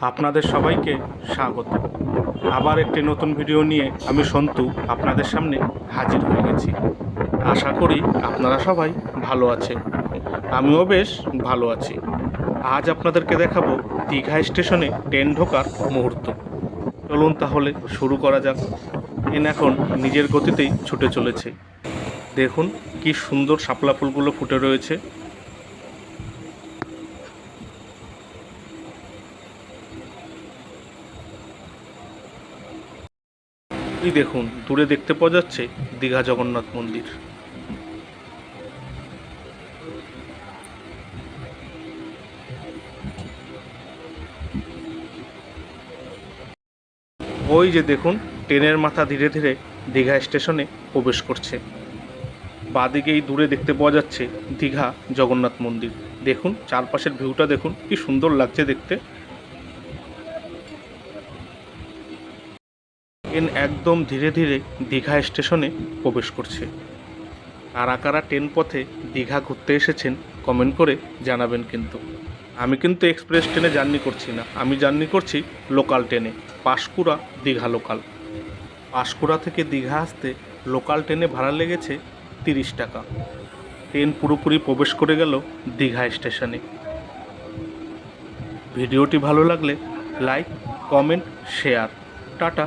আপনাদের সবাইকে স্বাগত। আবার একটি নতুন ভিডিও নিয়ে আমি সন্তু আপনাদের সামনে হাজির হয়ে গেছি। আশা করি আপনারা সবাই ভালো আছে আমিও বেশ ভালো আছি। আজ আপনাদেরকে দেখাবো দীঘা স্টেশনে ট্রেন ঢোকার মুহূর্ত। চলুন তাহলে শুরু করা যাক। ট্রেন এখন নিজের গতিতেই ছুটে চলেছে। দেখুন কি সুন্দর শাপলা ফুলগুলো ফুটে রয়েছে। এই দেখুন, দূরে দেখতে পাওয়া যাচ্ছে দীঘা জগন্নাথ মন্দির। ওই যে দেখুন, ট্রেনের মাথা ধীরে ধীরে দীঘা স্টেশনে প্রবেশ করছে। বাদিকেই দূরে দেখতে পাওয়া যাচ্ছে দীঘা জগন্নাথ মন্দির। দেখুন, চারপাশের ভিউটা দেখুন, কি সুন্দর লাগছে দেখতে। ট্রেন একদম ধীরে ধীরে দীঘা স্টেশনে প্রবেশ করছে। কারা কারা ট্রেন পথে দীঘা ঘুরতে এসেছেন কমেন্ট করে জানাবেন কিন্তু। আমি কিন্তু এক্সপ্রেস ট্রেনে জার্নি করছি না। আমি জার্নি করছি লোকাল ট্রেনে পাঁশকুড়া দীঘা লোকাল পাঁশকুড়া থেকে দীঘা আসতে লোকাল ট্রেনে ভাড়া লেগেছে তিরিশ টাকা। ট্রেন পুরোপুরি প্রবেশ করে গেল দীঘা স্টেশনে। ভিডিওটি ভালো লাগলে লাইক কমেন্ট শেয়ার টাটা।